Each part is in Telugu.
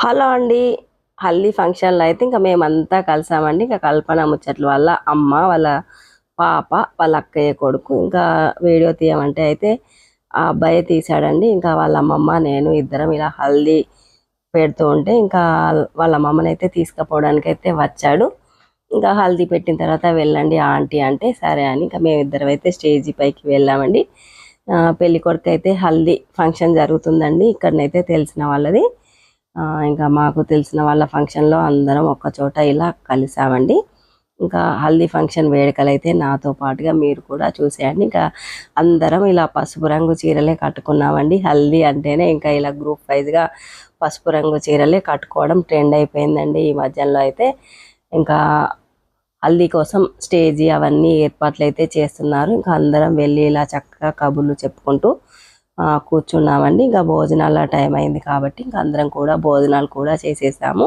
హలో అండి. హల్దీ ఫంక్షన్లో అయితే ఇంకా మేమంతా కలిసామండి. ఇంకా కల్పన ముచ్చట్ల వల్ల అమ్మ వాళ్ళ పాప వాళ్ళ అక్కయ్య కొడుకు ఇంకా వీడియో తీయమంటే అయితే ఆ అబ్బాయి తీశాడండి ఇంకా వాళ్ళ అమ్మమ్మ నేను ఇద్దరం ఇలా హల్దీ పెడుతూ ఉంటే ఇంకా వాళ్ళ అమ్మమ్మని అయితే తీసుకుపోవడానికి అయితే వచ్చాడు. ఇంకా హల్దీ పెట్టిన తర్వాత వెళ్ళండి ఆంటీ అంటే సరే అని ఇంకా మేమిద్దరం అయితే స్టేజీ పైకి వెళ్ళామండి. పెళ్ళి కొడుకు అయితే హల్దీ ఫంక్షన్ జరుగుతుందండి. ఇక్కడనైతే తెలిసిన వాళ్ళది. ఇంకా మాకు తెలిసిన వాళ్ళ ఫంక్షన్లో అందరం ఒక్క చోట ఇలా కలిసామండి. ఇంకా హల్దీ ఫంక్షన్ వేడుకలు అయితే నాతో పాటుగా మీరు కూడా చూసేయండి. ఇంకా అందరం ఇలా పసుపు రంగు చీరలే కట్టుకున్నామండి. హల్దీ అంటేనే ఇంకా ఇలా గ్రూప్ వైజ్గా పసుపు రంగు చీరలే కట్టుకోవడం ట్రెండ్ అయిపోయిందండి ఈ మధ్యలో అయితే. ఇంకా హల్దీ కోసం స్టేజీ అవన్నీ ఏర్పాట్లు అయితే చేస్తున్నారు. ఇంకా అందరం వెళ్ళి ఇలా చక్కగా కబుర్లు చెప్పుకుంటూ కూర్చున్నామండి. ఇంకా భోజనాల టైం అయింది కాబట్టి ఇంకా అందరం కూడా భోజనాలు కూడా చేసేసాము.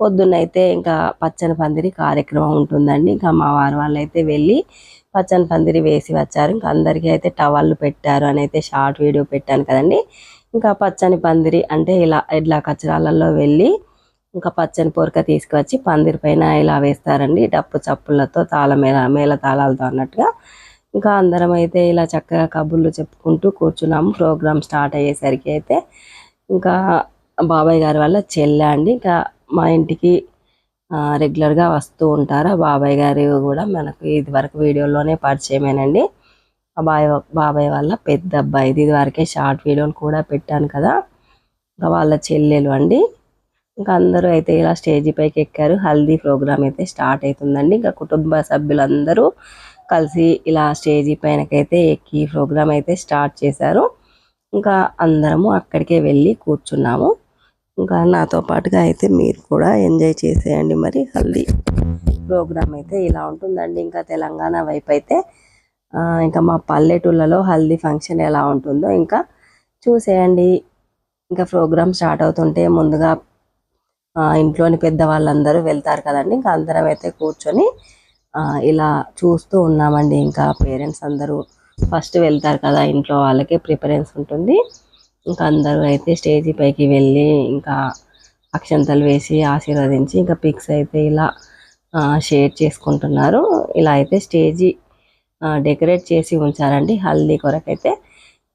పొద్దున్నైతే ఇంకా పచ్చని పందిరి కార్యక్రమం ఉంటుందండి. ఇంకా మా వారి వాళ్ళు అయితే వెళ్ళి పచ్చని పందిరి వేసి వచ్చారు. ఇంకా అందరికీ అయితే టవల్లు పెట్టారు అని అయితే షార్ట్ వీడియో పెట్టాను కదండి. ఇంకా పచ్చని పందిరి అంటే ఇలా ఎడ్ల కచరాలలో వెళ్ళి ఇంకా పచ్చని పొరక తీసుకువచ్చి పందిరి పైన ఇలా వేస్తారండి. డప్పు చప్పులతో తాళ మేళ మేళ తాళాలతో అన్నట్టుగా. ఇంకా అందరం అయితే ఇలా చక్కగా కబుర్లు చెప్పుకుంటూ కూర్చున్నాము ప్రోగ్రామ్ స్టార్ట్ అయ్యేసరికి అయితే ఇంకా బాబాయ్ గారి వల్ల చెల్లె అండి. ఇంకా మా ఇంటికి రెగ్యులర్గా వస్తూ ఉంటారు. బాబాయ్ గారు కూడా మనకు ఇది వరకు వీడియోలోనే పరిచయమేనండి. బాబాయ్ బాయ్ బాబాయ్ వాళ్ళ పెద్ద అబ్బాయి. ఇది వరకే షార్ట్ వీడియోలు కూడా పెట్టాను కదా. ఇంకా వాళ్ళ చెల్లెలు అండి. ఇంకా అందరూ అయితే ఇలా స్టేజీ పైకి ఎక్కారు. హల్దీ ప్రోగ్రామ్ అయితే స్టార్ట్ అవుతుందండి. ఇంకా కుటుంబ సభ్యులందరూ కలిసి ఇలా స్టేజీ పైనకైతే ఎక్కి ప్రోగ్రామ్ అయితే స్టార్ట్ చేశారు. ఇంకా అందరము అక్కడికే వెళ్ళి కూర్చున్నాము. ఇంకా నాతో పాటుగా అయితే మీరు కూడా ఎంజాయ్ చేసేయండి మరి. హల్దీ ప్రోగ్రామ్ అయితే ఇలా ఉంటుందండి. ఇంకా తెలంగాణ వైపు అయితే ఇంకా మా పల్లెటూళ్ళలో హల్దీ ఫంక్షన్ ఎలా ఉంటుందో ఇంకా చూసేయండి. ఇంకా ప్రోగ్రామ్ స్టార్ట్ అవుతుంటే ముందుగా ఇంట్లోని పెద్ద వాళ్ళందరూ వెళ్తారు కదండి. ఇంకా అందరం అయితే కూర్చొని ఇలా చూస్తూ ఉన్నామండి. ఇంకా పేరెంట్స్ అందరూ ఫస్ట్ వెళ్తారు కదా ఇంట్లో వాళ్ళకే ప్రిఫరెన్స్ ఉంటుంది. ఇంకా అందరూ అయితే స్టేజీ పైకి వెళ్ళి ఇంకా అక్షంతలు వేసి ఆశీర్వదించి ఇంకా పిక్స్ అయితే ఇలా షేర్ చేసుకుంటున్నారు. ఇలా అయితే స్టేజీ డెకరేట్ చేసి ఉంచారండి. హల్దీ కొరకైతే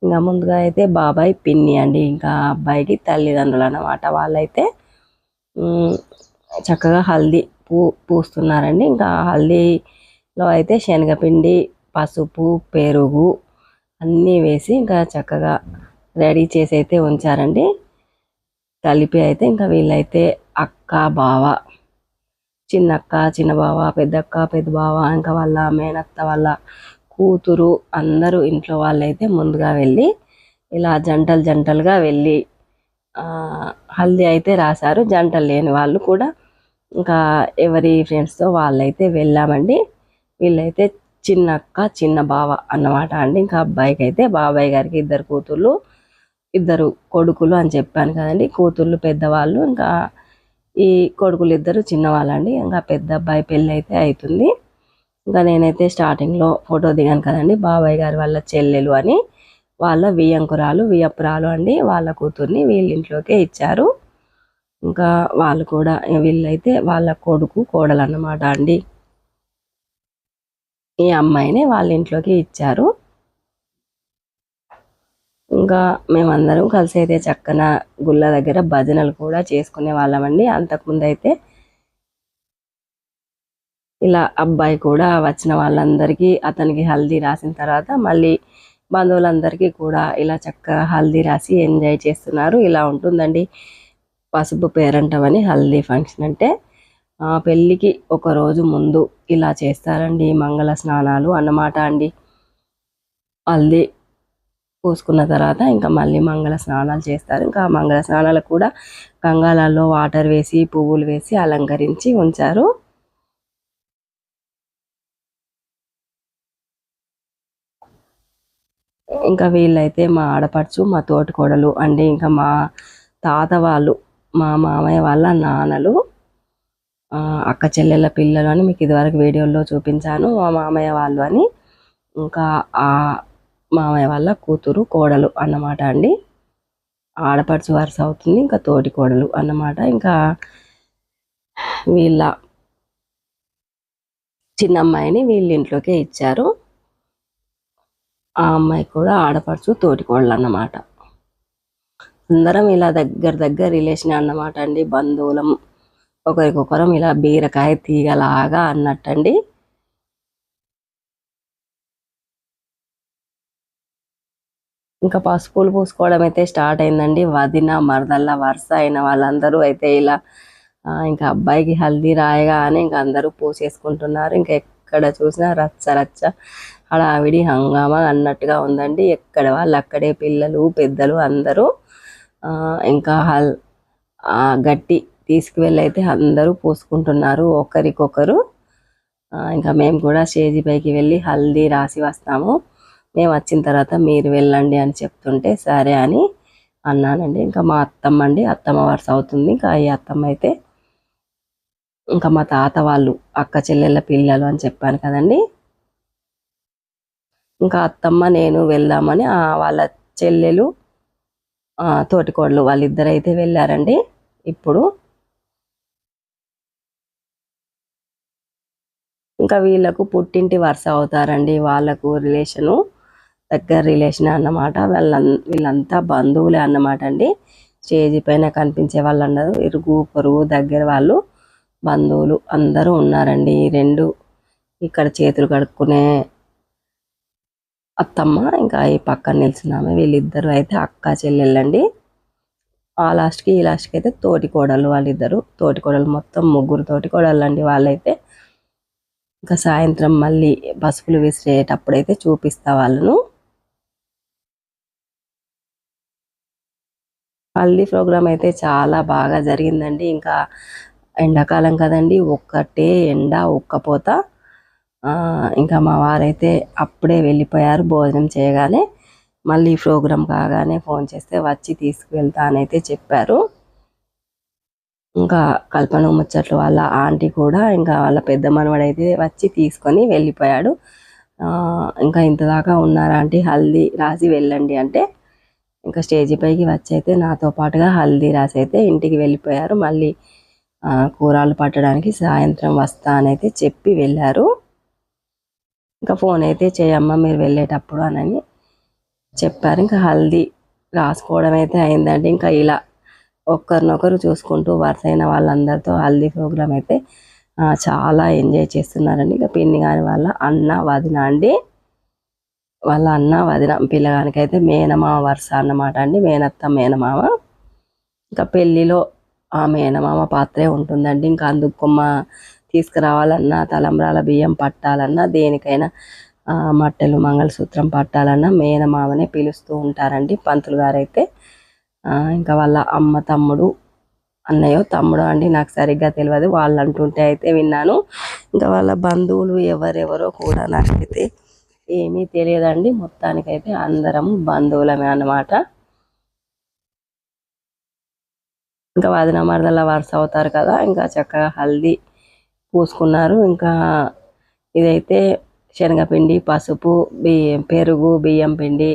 ఇంకా ముందుగా అయితే బాబాయ్ పిన్ని అండి. ఇంకా అబ్బాయికి తల్లిదండ్రులు అన్నమాట వాళ్ళైతే. చక్కగా హల్దీ పూ పూస్తున్నారండి. ఇంకా హల్దీలో అయితే శనగపిండి పసుపు పెరుగు అన్నీ వేసి ఇంకా చక్కగా రెడీ చేసి అయితే ఉంచారండి. కలిపి అయితే ఇంకా వీళ్ళైతే అక్క బావ చిన్నక్క చిన్న బావ పెద్దక్క పెద్ద బావ ఇంకా వాళ్ళ మేనత్త వాళ్ళ కూతురు అందరూ ఇంట్లో వాళ్ళైతే ముందుగా వెళ్ళి ఇలా జంటలు జంటలుగా వెళ్ళి హల్దీ అయితే రాశారు. జంటలు లేని వాళ్ళు కూడా ఇంకా ఎవరి ఫ్రెండ్స్తో వాళ్ళైతే వెళ్ళామండి. వీళ్ళైతే చిన్న అక్క చిన్న బావ అన్నమాట అండి. ఇంకా అబ్బాయికి అయితే బాబాయ్ గారికి ఇద్దరు కూతుర్లు ఇద్దరు కొడుకులు అని చెప్పాను కదండి. కూతుర్లు పెద్దవాళ్ళు ఇంకా ఈ కొడుకులు ఇద్దరు చిన్నవాళ్ళండి. ఇంకా పెద్ద అబ్బాయి పెళ్ళి అయితే అవుతుంది ఇంకా నేనైతే స్టార్టింగ్లో ఫోటో దిగాను కదండి బాబాయ్ గారి వాళ్ళ చెల్లెలు అని. వాళ్ళ వియ్యంకురాలు వియ్యపురాలు అండి. వాళ్ళ కూతుర్ని వీళ్ళ ఇంట్లోకే ఇచ్చారు. ఇంకా వాళ్ళు కూడా వీళ్ళైతే వాళ్ళ కొడుకు కోడలు అన్నమాట అండి. ఈ అమ్మాయిని వాళ్ళ ఇంట్లోకి ఇచ్చారు. ఇంకా మేమందరం కలిసి అయితే చక్కన గుళ్ళ దగ్గర భజనలు కూడా చేసుకునే వాళ్ళమండి. అంతకుముందు అయితే ఇలా అబ్బాయి కూడా వచ్చిన వాళ్ళందరికీ అతనికి హల్దీ రాసిన తర్వాత మళ్ళీ బంధువులందరికీ కూడా ఇలా చక్కగా హల్దీ రాసి ఎంజాయ్ చేస్తున్నారు. ఇలా ఉంటుందండి. పసుపు పేరంటమని హల్దీ ఫంక్షన్ అంటే పెళ్ళికి ఒక రోజు ముందు ఇలా చేస్తారండి మంగళ స్నానాలు అన్నమాట అండి. హల్దీ పూసుకున్న తర్వాత ఇంకా మళ్ళీ మంగళ స్నానాలు చేస్తారు. ఇంకా మంగళ స్నానాలు కూడా గంగాలలో వాటర్ వేసి పువ్వులు వేసి అలంకరించి ఉంచారు. ఇంకా వీళ్ళైతే మా ఆడపడుచు మా తోటికోడలు అంటే ఇంకా మా తాత వాళ్ళు మా మామయ్య వాళ్ళ నాన్నలు అక్క చెల్లెళ్ళ పిల్లలు అని మీకు ఇదివరకు వీడియోలో చూపించాను. మా మామయ్య వాళ్ళు అని. ఇంకా ఆ మామయ్య వాళ్ళ కూతురు కోడలు అన్నమాట అండి. ఆడపడుచు వరుస అవుతుంది ఇంకా తోటి కోడలు అన్నమాట. ఇంకా వీళ్ళ చిన్న అమ్మాయిని వీళ్ళ ఇంట్లోకే ఇచ్చారు. ఆ అమ్మాయి కూడా ఆడపడుచు తోటి కోడలు అన్నమాట. అందరం ఇలా దగ్గర దగ్గర రిలేషన్ అన్నమాట అండి. బంధువులం ఒకరికొకరం ఇలా బీరకాయ తీగలాగా అన్నట్టండి. ఇంకా పసుపులు పూసుకోవడం అయితే స్టార్ట్ అయిందండి. వదిన మరదల్ల వరుస అయిన వాళ్ళందరూ అయితే ఇలా ఇంకా అబ్బాయికి హల్దీ రాయగానే ఇంకా అందరూ పూసేసుకుంటున్నారు. ఇంకా ఎక్కడ చూసినా రచ్చ రచ్చ హడావిడి హంగామా అన్నట్టుగా ఉందండి. ఎక్కడ వాళ్ళు అక్కడే పిల్లలు పెద్దలు అందరూ ఇంకా హల్ గట్టి తీసుకువెళ్ళైతే అందరూ పూసుకుంటున్నారు. ఒకరికొకరు. ఇంకా మేము కూడా స్టేజీ పైకి వెళ్ళి హల్దీ రాసి వస్తాము. మేము వచ్చిన తర్వాత మీరు వెళ్ళండి అని చెప్తుంటే సరే అని అన్నానండి. ఇంకా మా అత్తమ్మ అండి అత్తమ్మ వరుస అవుతుంది ఇంకా ఈ అత్తమ్మ అయితే ఇంకా మా తాత వాళ్ళు అక్క చెల్లెళ్ళ పిల్లలు అని చెప్పాను కదండి. ఇంకా అత్తమ్మ నేను వెళ్దామని వాళ్ళ చెల్లెలు తోటికోడలు వాళ్ళిద్దరు అయితే వెళ్ళారండి. ఇప్పుడు ఇంకా వీళ్ళకు పుట్టింటి వరుస అవుతారండి. వాళ్ళకు రిలేషను దగ్గర రిలేషన్ అన్నమాట. వాళ్ళ వీళ్ళంతా బంధువులే అన్నమాట అండి. స్టేజ్ పైన కనిపించే వాళ్ళందరూ ఇరుగు పొరుగు దగ్గర వాళ్ళు బంధువులు అందరూ ఉన్నారండి. ఈ రెండు ఇక్కడ చేతులు కడుక్కునే అత్తమ్మ ఇంకా ఈ పక్కన నిల్చున్నామే వీళ్ళిద్దరూ అయితే అక్క చెల్లెళ్ళండి. ఆ లాస్ట్కి ఈ లాస్ట్కి అయితే తోటి కోడలు వాళ్ళిద్దరు. తోటి కోడలు మొత్తం ముగ్గురు తోటి కోడలు అండి వాళ్ళైతే. ఇంకా సాయంత్రం మళ్ళీ పసుపులు విసిరేటప్పుడైతే చూపిస్తా వాళ్ళను. హల్దీ ప్రోగ్రామ్ అయితే చాలా బాగా జరిగిందండి. ఇంకా ఎండాకాలం కదండి ఒక్కటే ఎండ ఒక్కపోత ఇంకా మా వారైతే అప్పుడే వెళ్ళిపోయారు భోజనం చేయగానే మళ్ళీ ప్రోగ్రాం కాగానే ఫోన్ చేస్తే వచ్చి తీసుకువెళ్తా అని అయితే చెప్పారు. ఇంకా కల్పన ముచ్చట్లు వాళ్ళ ఆంటీ కూడా ఇంకా వాళ్ళ పెద్ద మనవడైతే వచ్చి తీసుకొని వెళ్ళిపోయాడు. ఇంకా ఇంతదాకా ఉన్నారా ఆంటీ హల్దీ రాసి వెళ్ళండి అంటే. ఇంకా స్టేజీ పైకి వచ్చి అయితే నాతో పాటుగా హల్దీ రాసి అయితే ఇంటికి వెళ్ళిపోయారు. మళ్ళీ కూరలు పట్టడానికి సాయంత్రం వస్తా అని అయితే చెప్పి వెళ్ళారు. ఇంకా ఫోన్ అయితే చేయమ్మా మీరు వెళ్ళేటప్పుడు అని చెప్పారు. ఇంకా హల్దీ రాసుకోవడం అయితే అయిందండి. ఇంకా ఇలా ఒకరినొకరు చూసుకుంటూ వరుసైన వాళ్ళందరితో హల్దీ ప్రోగ్రామ్ అయితే చాలా ఎంజాయ్ చేస్తున్నారండి. ఇంకా పిన్ని కాని వాళ్ళ అన్న వదిన అండి. వాళ్ళ అన్న వదిన పిల్లగానికి అయితే మేనమామ వరుస అన్నమాట అండి. మేనత్త మేనమామ. ఇంకా పెళ్ళిలో ఆ మేనమామ పాత్రే ఉంటుందండి. ఇంకా అందుకొమ్మ తీసుకురావాలన్నా తలంబ్రాల బియ్యం పట్టాలన్నా దేనికైనా మట్టెలు మంగళసూత్రం పట్టాలన్నా మేనమామనే పిలుస్తూ ఉంటారండి పంతులు గారైతే. ఇంకా వాళ్ళ అమ్మ తమ్ముడు అన్నయ్యో తమ్ముడు అండి నాకు సరిగ్గా తెలియదు వాళ్ళు అంటుంటే అయితే విన్నాను. ఇంకా వాళ్ళ బంధువులు ఎవరెవరో కూడా నాకైతే ఏమీ తెలియదండి. మొత్తానికైతే అందరం బంధువులమే అన్నమాట. ఇంకా వదిన మరదల వరుస అవుతారు కదా ఇంకా చక్కగా హల్దీ పూసుకున్నారు. ఇంకా ఇదైతే శనగపిండి పసుపు బియ్యం పెరుగు బియ్యం పిండి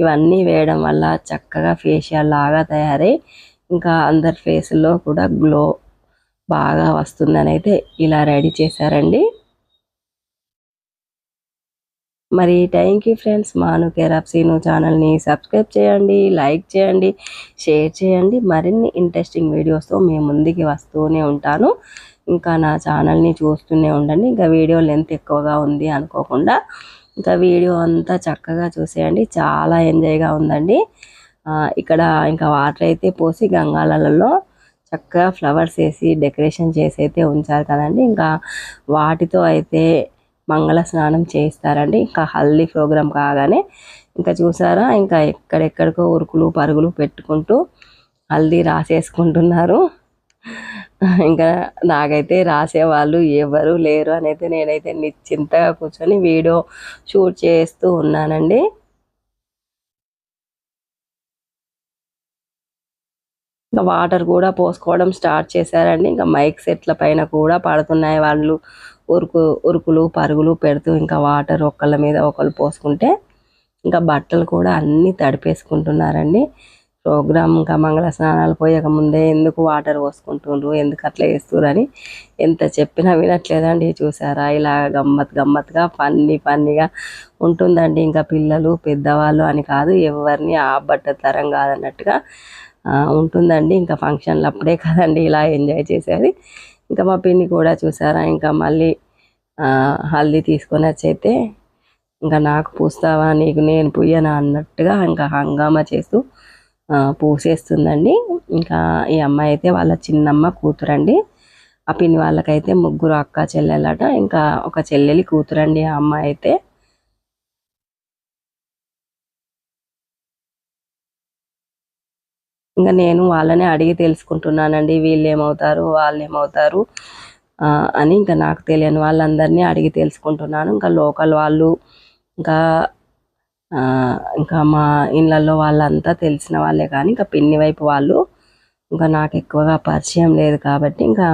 ఇవన్నీ వేయడం వల్ల చక్కగా ఫేషియల్ లాగా తయారై ఇంకా అందరి ఫేస్లో కూడా గ్లో బాగా వస్తుందని అయితే ఇలా రెడీ చేశారండి. మరి థ్యాంక్ యూ ఫ్రెండ్స్. మాను కెరాప్సీను ఛానల్ని సబ్స్క్రైబ్ చేయండి లైక్ చేయండి షేర్ చేయండి. మరిన్ని ఇంట్రెస్టింగ్ వీడియోస్తో మేము ముందుకి వస్తూనే ఉంటాను. ఇంకా నా ఛానల్ని చూస్తూనే ఉండండి. ఇంకా వీడియో లెంత్ ఎక్కువగా ఉంది అనుకోకుండా ఇంకా వీడియో అంతా చక్కగా చూసేయండి. చాలా ఎంజాయ్గా ఉందండి. ఇక్కడ ఇంకా వాటర్ అయితే పోసి గంగాలలో చక్కగా ఫ్లవర్స్ వేసి డెకరేషన్ చేసి అయితే ఉంచారు కదండి. ఇంకా వాటితో అయితే మంగళ స్నానం చేయిస్తారండి. ఇంకా హల్దీ ప్రోగ్రాం కాగానే. ఇంకా చూసారా? ఇంకా ఎక్కడెక్కడికో ఉరుకులు పరుగులు పెట్టుకుంటూ హల్దీ రాసేసుకుంటున్నారు. ఇంకా నాకైతే రాసేవాళ్ళు ఎవరు లేరు అని అయితే నేనైతే నిశ్చింతగా కూర్చొని వీడియో షూట్ చేస్తూ ఉన్నానండి. ఇంకా వాటర్ కూడా పోసుకోవడం స్టార్ట్ చేశారండి. ఇంకా మైక్ సెట్ల పైన కూడా పడుతున్నాయి వాళ్ళు. ఉరుకు ఉరుకులు పరుగులు పెడుతూ ఇంకా వాటర్ ఒకళ్ళ మీద ఒకళ్ళు పోసుకుంటే ఇంకా బట్టలు కూడా అన్నీ తడిపేసుకుంటున్నారండి. ప్రోగ్రామ్ ఇంకా మంగళ స్నానాలు పోయక ముందే ఎందుకు వాటర్ పోసుకుంటుండ్రు ఎందుకు అట్లా చేస్తుర్రు అని ఎంత చెప్పినా వినట్లేదండి చూసారా. ఇలా గమ్మత్ గమ్మత్గా ఫన్నీ ఫన్నీగా ఉంటుందండి. ఇంకా పిల్లలు పెద్దవాళ్ళు అని కాదు ఎవరిని ఆబట్ట తరం కాదన్నట్టుగా ఉంటుందండి. ఇంకా ఫంక్షన్లు అప్పుడే కదండి ఇలా ఎంజాయ్ చేసేది. ఇంకా మా పిన్ని కూడా చూసారా ఇంకా మళ్ళీ హల్దీ తీసుకొని వచ్చైతే ఇంకా నాకు పూస్తావా నీకు నేను పుయ్యనా అన్నట్టుగా ఇంకా హంగామా చేస్తూ పూసేస్తుందండి. ఇంకా ఈ అమ్మాయి అయితే వాళ్ళ చిన్నమ్మ కూతురండి. ఆ పిన్ని వాళ్ళకైతే ముగ్గురు అక్క చెల్లెలట. ఇంకా ఒక చెల్లెలి కూతురండి ఆ అమ్మాయి అయితే. ఇంకా నేను వాళ్ళనే అడిగి తెలుసుకుంటున్నానండి. వీళ్ళు ఏమవుతారు వాళ్ళు ఏమవుతారు అని ఇంకా నాకు తెలియని వాళ్ళందరినీ అడిగి తెలుసుకుంటున్నాను. ఇంకా లోకల్ వాళ్ళు ఇంకా ఇంకా మా ఇళ్ళల్లో వాళ్ళంతా తెలిసిన వాళ్ళే కానీ ఇంకా పిన్ని వైపు వాళ్ళు ఇంకా నాకు ఎక్కువగా పరిచయం లేదు కాబట్టి ఇంకా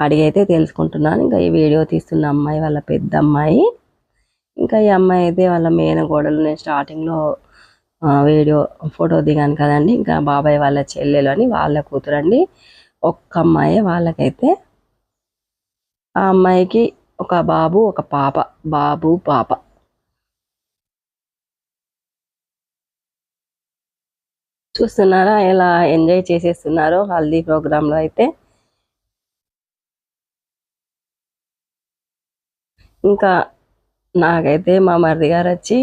అడిగైతే తెలుసుకుంటున్నాను. ఇంకా ఈ వీడియో తీస్తున్న అమ్మాయి వాళ్ళ పెద్ద అమ్మాయి. ఇంకా ఈ అమ్మాయి అయితే వాళ్ళ మేనగోడలు నేను స్టార్టింగ్లో వీడియో ఫోటో దిగాను కదండి. ఇంకా బాబాయ్ వాళ్ళ చెల్లెలు అని వాళ్ళ కూతురండి. ఒక్క అమ్మాయి వాళ్ళకైతే. ఆ అమ్మాయికి ఒక బాబు ఒక పాప. బాబు పాప. చూస్తున్నారా? ఎలా ఎంజాయ్ చేసేస్తున్నారో హల్దీ ప్రోగ్రాంలో అయితే. ఇంకా నాకైతే మా మరిది గారు వచ్చి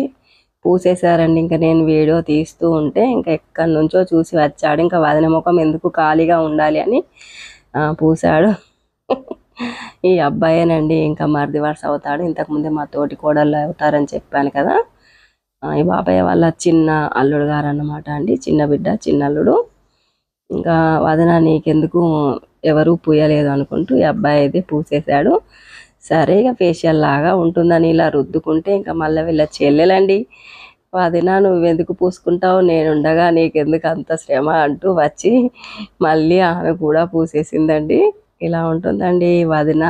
పూసేశారండి. ఇంకా నేను వీడియో తీస్తూ ఉంటే ఇంకా ఎక్కడి నుంచో చూసి వచ్చాడు. ఇంకా వదిన ముఖం ఎందుకు ఖాళీగా ఉండాలి అని పూసాడు ఈ అబ్బాయేనండి. ఇంకా మరిది వరుస అవుతాడు ఇంతకుముందే మా తోటి కోడళ్ళు అవుతారని చెప్పాను కదా. ఈ బాబాయ్ వాళ్ళ చిన్న అల్లుడు గారు అన్నమాట అండి. చిన్న బిడ్డ చిన్న అల్లుడు. ఇంకా వదన నీకెందుకు ఎవరు పూయలేదు అనుకుంటూ ఈ అబ్బాయి అయితే పూసేశాడు. సరే ఇక ఫేషియల్ లాగా ఉంటుందని ఇలా రుద్దుకుంటే ఇంకా మళ్ళీ వీళ్ళ చెల్లెలండి. వదిన నువ్వెందుకు పూసుకుంటావు? నేనుండగా నీకెందుకు అంత శ్రమ? అంటూ వచ్చి మళ్ళీ ఆమె కూడా పూసేసిందండి. ఇలా ఉంటుందండి వదిన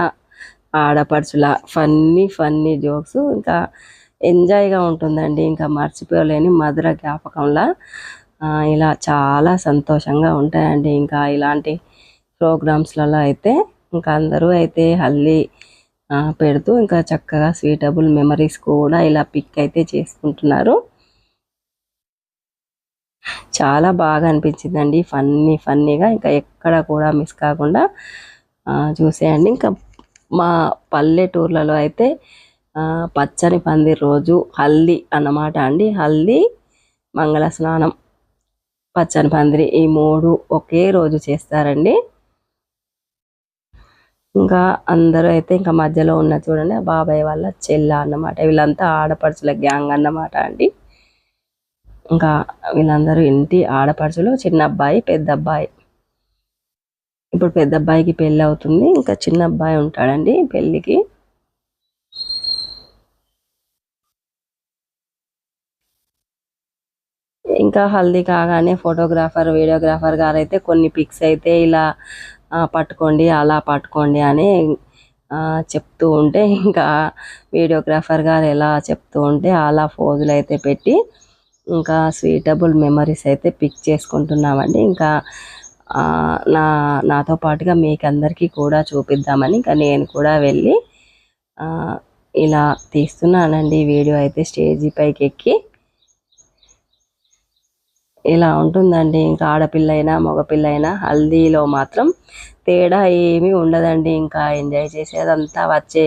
ఆడపడుచుల ఫన్నీ ఫన్నీ జోక్స్. ఇంకా ఎంజాయ్గా ఉంటుందండి. ఇంకా మర్చిపోలేని మధుర జ్ఞాపకంలా ఇలా చాలా సంతోషంగా ఉంటాయండి. ఇంకా ఇలాంటి ప్రోగ్రామ్స్లలో అయితే ఇంకా అందరూ అయితే హల్దీ పెడుతూ ఇంకా చక్కగా స్వీటబుల్ మెమరీస్ కూడా ఇలా పిక్ అయితే చేసుకుంటున్నారు. చాలా బాగా అనిపించిందండి. ఫన్నీ ఫన్నీగా ఇంకా ఎక్కడ కూడా మిస్ కాకుండా చూసేయండి. ఇంకా మా పల్లెటూర్లలో అయితే పచ్చని పందిరి రోజు హల్దీ అన్నమాట అండి. హల్దీ మంగళ స్నానం. పచ్చని పందిరి ఈ మూడు ఒకే రోజు చేస్తారండి. ఇంకా అందరూ అయితే ఇంకా మధ్యలో ఉన్న చూడండి బాబాయ్ వాళ్ళ చెల్ల అన్నమాట. వీళ్ళంతా ఆడపడుచుల గ్యాంగ్ అన్నమాట అండి. ఇంకా వీళ్ళందరూ ఇంటి ఆడపడుచులు చిన్న అబ్బాయి పెద్ద అబ్బాయి ఇప్పుడు పెద్ద అబ్బాయికి పెళ్ళి అవుతుంది. ఇంకా చిన్న అబ్బాయి ఉంటాడండి పెళ్ళికి. ఇంకా హల్దీ కాగానే ఫోటోగ్రాఫర్ వీడియోగ్రాఫర్ గారు అయితే కొన్ని పిక్స్ అయితే ఇలా పట్టుకోండి అలా పట్టుకోండి అని చెప్తూ ఉంటే ఇంకా వీడియోగ్రాఫర్ గారు ఎలా చెప్తూ ఉంటే అలా ఫోజులు అయితే పెట్టి ఇంకా స్వీటబుల్ మెమరీస్ అయితే పిక్ చేసుకుంటున్నామండి. ఇంకా నా నాతో పాటుగా మీకు అందరికీ కూడా చూపిద్దామని ఇంకా నేను కూడా వెళ్ళి ఇలా తీస్తున్నానండి. వీడియో అయితే స్టేజీ పైకి ఎక్కి ఇలా ఉంటుందండి. ఇంకా ఆడపిల్ల అయినా మగపిల్ల అయినా హల్దీలో మాత్రం తేడా ఏమీ ఉండదండి. ఇంకా ఎంజాయ్ చేసేదంతా వచ్చే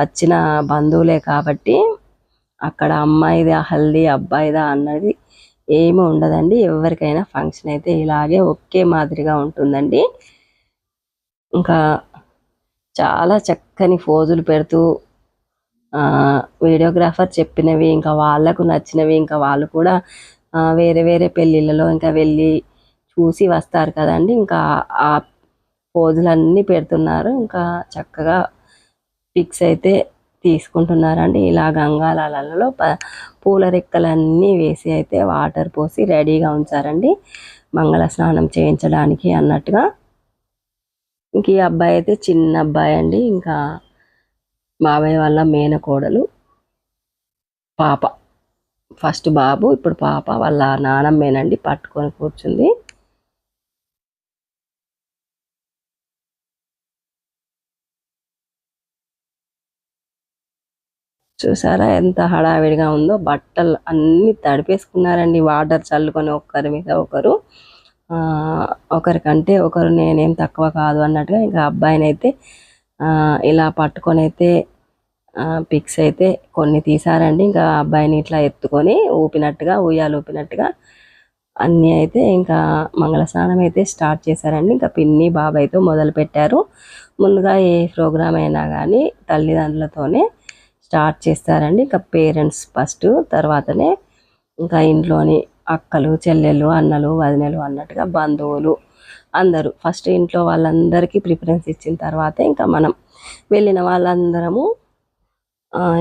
వచ్చిన బంధువులే కాబట్టి అక్కడ అమ్మాయిదా హల్దీ అబ్బాయిదా అన్నది ఏమీ ఉండదండి. ఎవరికైనా ఫంక్షన్ అయితే ఇలాగే ఒకే మాదిరిగా ఉంటుందండి. ఇంకా చాలా చక్కని ఫోజులు పెడుతూ వీడియోగ్రాఫర్ చెప్పినవి ఇంకా వాళ్ళకు నచ్చినవి ఇంకా వాళ్ళు కూడా వేరే వేరే పెళ్ళిళ్ళలో ఇంకా వెళ్ళి చూసి వస్తారు కదండి. ఇంకా ఆ పోజులన్నీ పెడుతున్నారు. ఇంకా చక్కగా పిక్స్ అయితే తీసుకుంటున్నారండి. ఇలా గంగాలలో పూల రెక్కలన్నీ వేసి అయితే వాటర్ పోసి రెడీగా ఉంచారండి. మంగళ స్నానం చేయించడానికి అన్నట్టుగా. ఇంక ఈ అబ్బాయి అయితే చిన్న అబ్బాయి అండి. ఇంకా బాబాయ్ వాళ్ళ మేనకోడలు. పాప. ఫస్ట్ బాబు ఇప్పుడు పాప వాళ్ళ నానమ్మేనండి పట్టుకొని కూర్చుంది. చూసారా ఎంత హడావిడిగా ఉందో బట్టలు అన్ని తడిపేసుకున్నారండి వాటర్ చల్లుకొని ఒకరి మీద ఒకరు. ఒకరికంటే ఒకరు నేనేం తక్కువ కాదు అన్నట్టుగా ఇంకా అబ్బాయిని అయితే ఇలా పట్టుకొని అయితే పిక్స్ అయితే కొన్ని తీసారండి. ఇంకా అబ్బాయిని ఇట్లా ఎత్తుకొని ఊపినట్టుగా ఉయ్యాలు ఊపినట్టుగా అన్నీ అయితే ఇంకా మంగళ స్నానం అయితే స్టార్ట్ చేశారండి. ఇంకా పిన్ని బాబాయ్తో మొదలు పెట్టారు. ముందుగా ఏ ప్రోగ్రామ్ అయినా కానీ తల్లిదండ్రులతోనే స్టార్ట్ చేస్తారండి. ఇంకా పేరెంట్స్ ఫస్ట్ తర్వాతనే ఇంకా ఇంట్లోని అక్కలు చెల్లెలు అన్నలు వదినలు అన్నట్టుగా బంధువులు అందరూ ఫస్ట్ ఇంట్లో వాళ్ళందరికీ ప్రిఫరెన్స్ ఇచ్చిన తర్వాత ఇంకా మనం వెళ్ళిన వాళ్ళందరము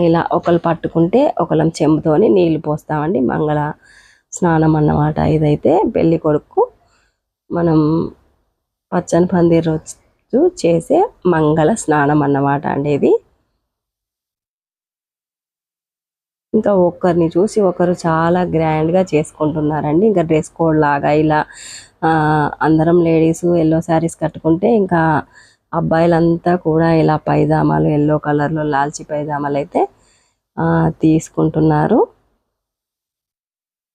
ఇలా ఒకళ్ళు పట్టుకుంటే ఒకళ్ళం చెంబుతోని నీళ్ళు పోస్తామండి. మంగళ స్నానం అన్నమాట ఇదైతే. పెళ్ళి కొడుకు మనం పచ్చని పందిరి రోజు చేసే మంగళ స్నానం అన్నమాట అండి ఇది. ఇంకా ఒకరిని చూసి ఒకరు చాలా గ్రాండ్గా చేసుకుంటున్నారండి. ఇంకా డ్రెస్ కోడ్ లాగా ఇలా అందరం లేడీస్ ఎల్లో శారీస్ కట్టుకుంటే ఇంకా అబ్బాయిలంతా కూడా ఇలా పైజామాలు ఎల్లో కలర్లో లాల్చి పైజామాలు అయితే ఆ, తీసుకుంటున్నారు.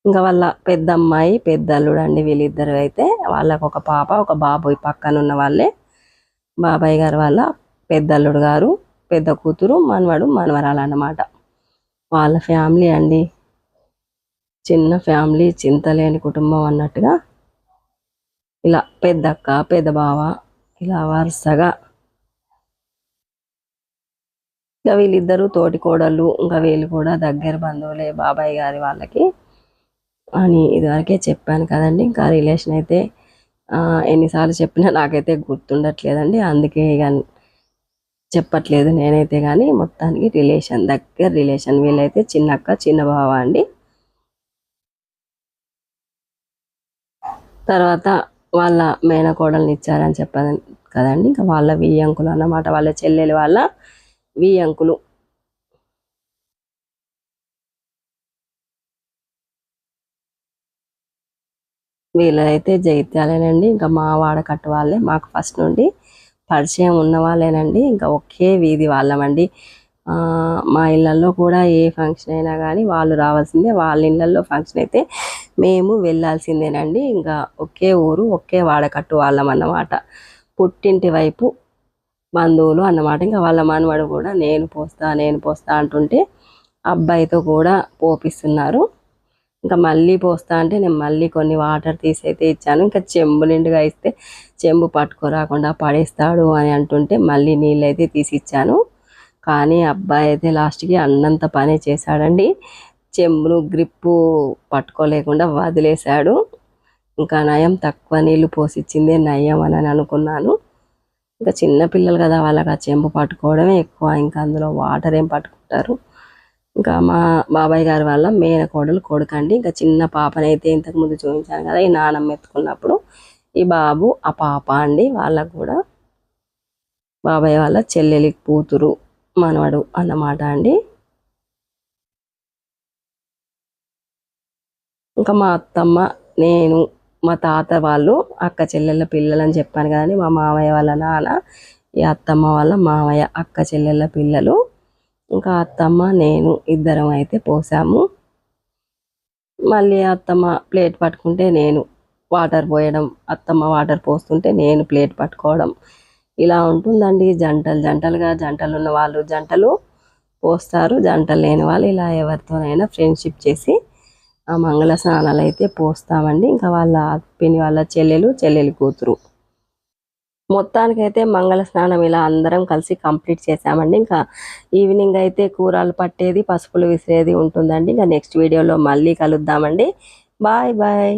ఇంకా వాళ్ళ పెద్ద అమ్మాయి పెద్ద అల్లుడు అండి వీళ్ళిద్దరు అయితే వాళ్ళకు ఒక పాప ఒక బాబు పక్కన ఉన్న వాళ్ళే. బాబాయ్ గారు వాళ్ళ పెద్ద అల్లుడు గారు పెద్ద కూతురు మనవడు మనవరాలు అన్నమాట వాళ్ళ ఫ్యామిలీ అండి. చిన్న ఫ్యామిలీ చింతలేని కుటుంబం అన్నట్టుగా. ఇలా పెద్దక్క పెద్ద బావ ఇలా వరుసగా ఇంకా వీళ్ళిద్దరూ తోటి కోడళ్ళు ఇంకా వీళ్ళు కూడా దగ్గర బంధువులే బాబాయ్ గారి వాళ్ళకి అని ఇదివరకే చెప్పాను కదండి. ఇంకా రిలేషన్ అయితే ఎన్నిసార్లు చెప్పినా నాకైతే గుర్తుండట్లేదండి. అందుకే ఇక చెప్పట్లేదు నేనైతే కానీ. మొత్తానికి రిలేషన్ దగ్గర రిలేషన్ వీళ్ళైతే చిన్నక్క చిన్న బావ అండి. తర్వాత వాళ్ళ మేనకోడల్ని ఇచ్చారని చెప్పాను కదండి. ఇంకా వాళ్ళ వియ్యంకులు అన్నమాట. వాళ్ళ చెల్లెలు వాళ్ళ వియ్యంకులు వీళ్ళైతే జైత్యాలేనండి ఇంకా మా వాడకట్టు వాళ్ళే. మాకు ఫస్ట్ నుండి పరిచయం ఉన్న వాళ్ళేనండి. ఇంకా ఒకే వీధి వాళ్ళమండి. మా ఇళ్ళల్లో కూడా ఏ ఫంక్షన్ అయినా కానీ వాళ్ళు రావాల్సిందే. వాళ్ళ ఇళ్ళల్లో ఫంక్షన్ అయితే మేము వెళ్ళాల్సిందేనండి. ఇంకా ఒకే ఊరు ఒకే వాడకట్టు వాళ్ళం అన్నమాట. పుట్టింటి వైపు బంధువులు అన్నమాట. ఇంకా వాళ్ళ మనవడు కూడా నేను పోస్తా నేను పోస్తా అంటుంటే అబ్బాయితో కూడా పోపిస్తున్నారు. ఇంకా మళ్ళీ పోస్తా అంటే నేను మళ్ళీ కొన్ని వాటర్ తీసి అయితే ఇచ్చాను. ఇంకా చెంబు నిండుగా ఇస్తే చెంబు పట్టుకోరాకుండా పడేస్తాడు అని అంటుంటే మళ్ళీ నీళ్ళు అయితే తీసి ఇచ్చాను. కానీ అబ్బాయి అయితే లాస్ట్కి అన్నంత పనే చేశాడండి. చెంబును గ్రిప్పు పట్టుకోలేకుండా వదిలేశాడు. ఇంకా నయం తక్కువ నీళ్ళు పోసిచ్చిందే నయం అని అనుకున్నాను. ఇంకా చిన్నపిల్లలు కదా వాళ్ళకి ఆ చెంబు పట్టుకోవడమే ఎక్కువ. ఇంకా అందులో వాటర్ ఏం పట్టుకుంటారు? ఇంకా మా బాబాయ్ గారి వాళ్ళ మేనకోడలు కొడుకండి. ఇంకా చిన్న పాపనైతే ఇంతకు ముందు చూపించాను కదా ఈ నానమ్మ ఎత్తుకున్నప్పుడు. ఈ బాబు ఆ పాప అండి వాళ్ళకు కూడా. బాబాయ్ వాళ్ళ చెల్లెలికి కూతురు. మనవడు అన్నమాట అండి. ఇంకా మా అత్తమ్మ నేను మా తాత వాళ్ళు అక్క చెల్లెళ్ళ పిల్లలు అని చెప్పాను కదండి. మా మామయ్య వాళ్ళ నాన్న ఈ అత్తమ్మ వాళ్ళ మామయ్య అక్క చెల్లెళ్ళ పిల్లలు. ఇంకా అత్తమ్మ నేను ఇద్దరం అయితే పోసాము. మళ్ళీ అత్తమ్మ ప్లేట్ పట్టుకుంటే నేను వాటర్ పోయడం అత్తమ్మ వాటర్ పోస్తుంటే నేను ప్లేట్ పట్టుకోవడం ఇలా ఉంటుందండి. జంటలు జంటలుగా జంటలు ఉన్న వాళ్ళు జంటలు పోస్తారు. జంటలు లేని వాళ్ళు ఇలా ఎవరితోనైనా ఫ్రెండ్షిప్ చేసి ఆ మంగళ స్నానాలు అయితే పోస్తామండి. ఇంకా వాళ్ళ పిని వాళ్ళ చెల్లెలు చెల్లెలు కూతురు. మొత్తానికైతే మంగళ స్నానం ఇలా అందరం కలిసి కంప్లీట్ చేసామండి ఇంకా ఈవినింగ్ అయితే కూరలు పట్టేది పసుపులు విసిరేది ఉంటుందండి. ఇంకా నెక్స్ట్ వీడియోలో మళ్ళీ కలుద్దామండి. Bye bye.